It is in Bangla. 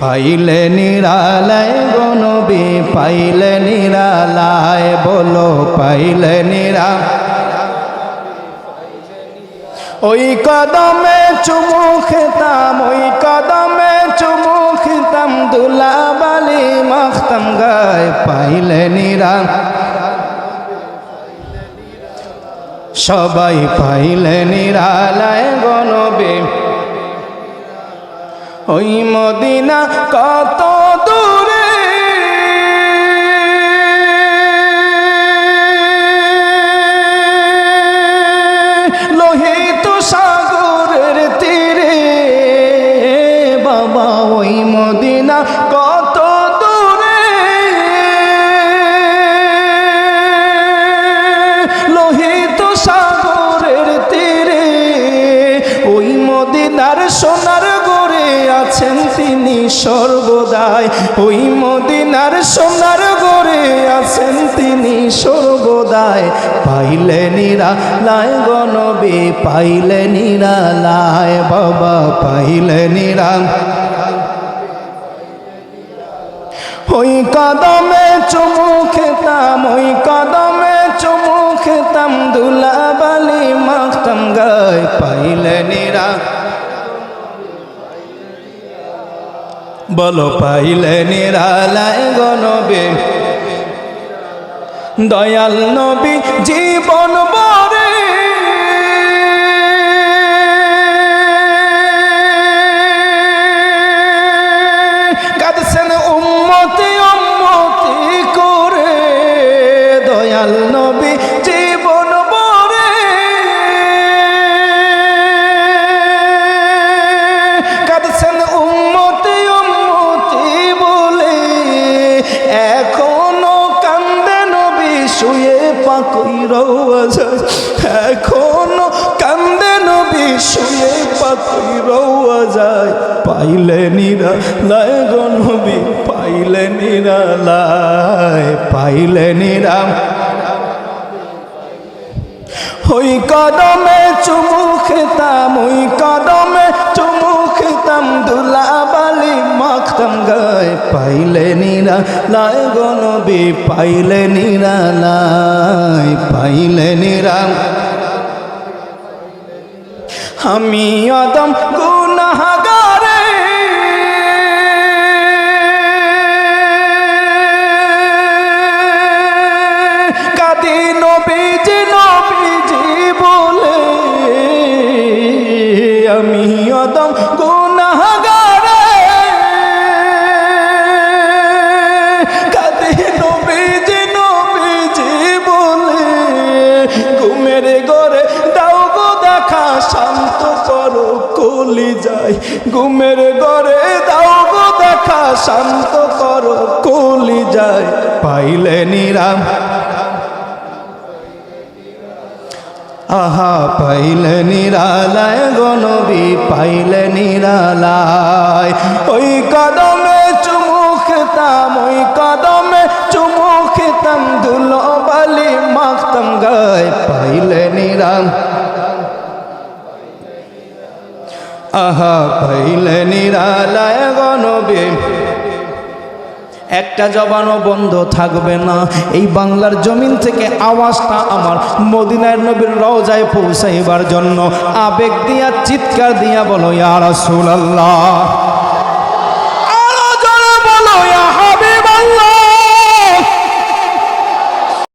পাইলে নিরালায় গনবি পাইলে নিরালায় বলো, পাইলে নিরা। ওই কদমে চুমু খেতাম, ওই কদমে চুমু খেতাম, দুলাবালি মাখতাম গায়, পাইলে নিরা। সবাই পাইলে নিরালায় গনবে ওই মদিনা কত দূরে? লোহিত সাগরের তীরে বাবা ওই মদিনা কত সর্বদাই। ওই মদিনার সোনার গড়ে আছেন তিনি সর্বদাই। পাইলে নিরা লায় গনবে পাইলে নিরা লায় বাবা পাইলে নিরা ওই কদমে চুমু খেতাম, ওই কদমে চুমু খেতাম, দুলাবালি মাখতাম গায় পাইলে নিরা বলো পাইলে নিরালায় গনবে দয়াল নবী জীবন বরে কাঁদছেন উম্মতি উম্মতি করে। দয়াল নবী যায় এখনও কান্দে নবী, শুয়ে পাকই রওয়া যায় পাইলে নিরা লয় নবী, পাইলে নিরা লাই পাইলে নিরা ওই কদমে চুমু খেতাম, ওই পাইলে নিরা লাই গনবি পাইলে নিরা লাই, পাইলে নিরা আমি অদম গুনাহগারে। কাদি নবীজি নবীজি বলে, আমি অদম কলি যায় ঘুমের ঘরে দাও গো দেখা, শান্ত করো, কলি যায় পাইলে নিরাম। আহা, পাইলে নিরালায় গনবি পাইলে নিরালায়। ওই কদমে চুমু খেতাম, ওই কদমে চুমু খেতাম, দুলো বালি মাখতাম গায়। পাইলে নিরাম। আহা, পাইলে নিরালায় গণবে। একটা জবানও বন্ধ থাকবে না। এই বাংলার জমিন থেকে আওয়াজটা আমার মদিনার নবীর রওজায় পৌঁছাইবার জন্য। আবেগ দিয়া, চিৎকার দিয়া বলো, ইয়া রাসূলুল্লাহ।